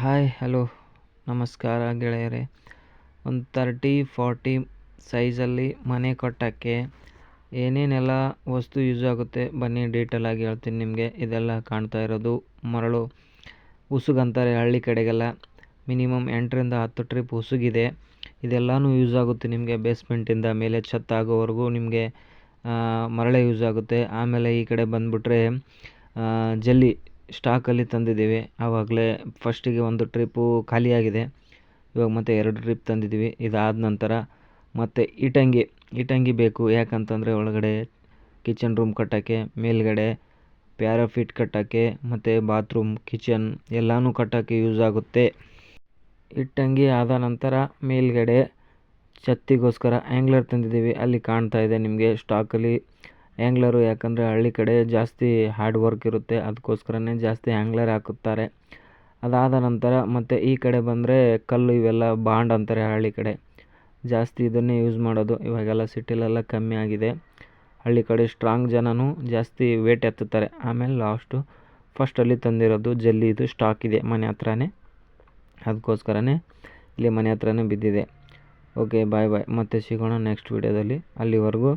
Hi, hello. ನಮಸ್ಕಾರ ಗೆಳೆಯರೆ. ಒಂದು ತರ್ಟಿ, ಫಾರ್ಟಿ ಸೈಜಲ್ಲಿ ಮನೆ ಕಟ್ಟೋಕ್ಕೆ ಏನೇನೆಲ್ಲ ವಸ್ತು ಯೂಸ್ ಆಗುತ್ತೆ ಬನ್ನಿ ಡೀಟೇಲಾಗಿ ಹೇಳ್ತೀನಿ ನಿಮಗೆ. ಇದೆಲ್ಲ ಕಾಣ್ತಾ ಇರೋದು ಮರಳು ಉಸುಗಂತಾರೆ ಹಳ್ಳಿ ಕಡೆಗೆಲ್ಲ. ಮಿನಿಮಮ್ ಎಂಟರಿಂದ ಹತ್ತು ಟ್ರಿಪ್ ಉಸುಗಿದೆ. ಇದೆಲ್ಲನೂ ಯೂಸ್ ಆಗುತ್ತೆ ನಿಮಗೆ ಬೇಸ್ಮೆಂಟಿಂದ ಮೇಲೆ ಛತ್ತಾಗೋವರೆಗೂ ನಿಮಗೆ ಮರಳೆ ಯೂಸ್ ಆಗುತ್ತೆ. ಆಮೇಲೆ ಈ ಕಡೆ ಬಂದುಬಿಟ್ರೆ ಜಲ್ಲಿ ಸ್ಟಾಕಲ್ಲಿ ತಂದಿದ್ದೀವಿ. ಆವಾಗಲೇ ಫಸ್ಟಿಗೆ ಒಂದು ಟ್ರಿಪ್ಪು ಖಾಲಿಯಾಗಿದೆ. ಇವಾಗ ಮತ್ತೆ ಎರಡು ಟ್ರಿಪ್ ತಂದಿದ್ದೀವಿ. ಇದಾದ ನಂತರ ಮತ್ತು ಇಟಂಗಿ ಇಟಂಗಿ ಬೇಕು. ಯಾಕಂತಂದರೆ ಒಳಗಡೆ ಕಿಚನ್ ರೂಮ್ ಕಟ್ಟೋಕ್ಕೆ, ಮೇಲ್ಗಡೆ ಪ್ಯಾರಾಫಿಟ್ ಕಟ್ಟೋಕ್ಕೆ, ಮತ್ತು ಬಾತ್ರೂಮ್ ಕಿಚನ್ ಎಲ್ಲನೂ ಕಟ್ಟೋಕ್ಕೆ ಯೂಸ್ ಆಗುತ್ತೆ. ಇಟ್ಟಂಗಿ ಆದ ನಂತರ ಮೇಲ್ಗಡೆ ಛತ್ತಿಗೋಸ್ಕರ ಆ್ಯಂಗ್ಲರ್ ತಂದಿದ್ದೀವಿ. ಅಲ್ಲಿ ಕಾಣ್ತಾ ಇದೆ ನಿಮಗೆ ಸ್ಟಾಕಲ್ಲಿ ಆ್ಯಂಗ್ಲರು ಯಾಕಂದರೆ ಹಳ್ಳಿ ಕಡೆ ಜಾಸ್ತಿ ಹಾರ್ಡ್ ವರ್ಕ್ ಇರುತ್ತೆ. ಅದಕ್ಕೋಸ್ಕರನೇ ಜಾಸ್ತಿ ಆ್ಯಂಗ್ಲರ್ ಹಾಕುತ್ತಾರೆ. ಅದಾದ ನಂತರ ಮತ್ತು ಈ ಕಡೆ ಬಂದರೆ ಕಲ್ಲು ಇವೆಲ್ಲ ಬಾಂಡ್ ಅಂತಾರೆ ಹಳ್ಳಿ ಕಡೆ. ಜಾಸ್ತಿ ಇದನ್ನೇ ಯೂಸ್ ಮಾಡೋದು. ಇವಾಗೆಲ್ಲ ಸಿಟಿಲೆಲ್ಲ ಕಮ್ಮಿ ಆಗಿದೆ. ಹಳ್ಳಿ ಕಡೆ ಸ್ಟ್ರಾಂಗ್ ಜನನೂ ಜಾಸ್ತಿ ವೇಟ್ ಎತ್ತುತ್ತಾರೆ. ಆಮೇಲೆ ಲಾಸ್ಟು ಫಸ್ಟಲ್ಲಿ ತಂದಿರೋದು ಜಲ್ಲಿ ಇದು ಸ್ಟಾಕ್ ಇದೆ ಮನೆ ಹತ್ರನೇ. ಅದಕ್ಕೋಸ್ಕರನೇ ಇಲ್ಲಿ ಮನೆ ಹತ್ರನೇ ಬಿದ್ದಿದೆ. ಓಕೆ ಬಾಯ್ ಬಾಯ್ ಮತ್ತೆ ಸಿಗೋಣ ನೆಕ್ಸ್ಟ್ ವೀಡಿಯೋದಲ್ಲಿ ಅಲ್ಲಿವರೆಗೂ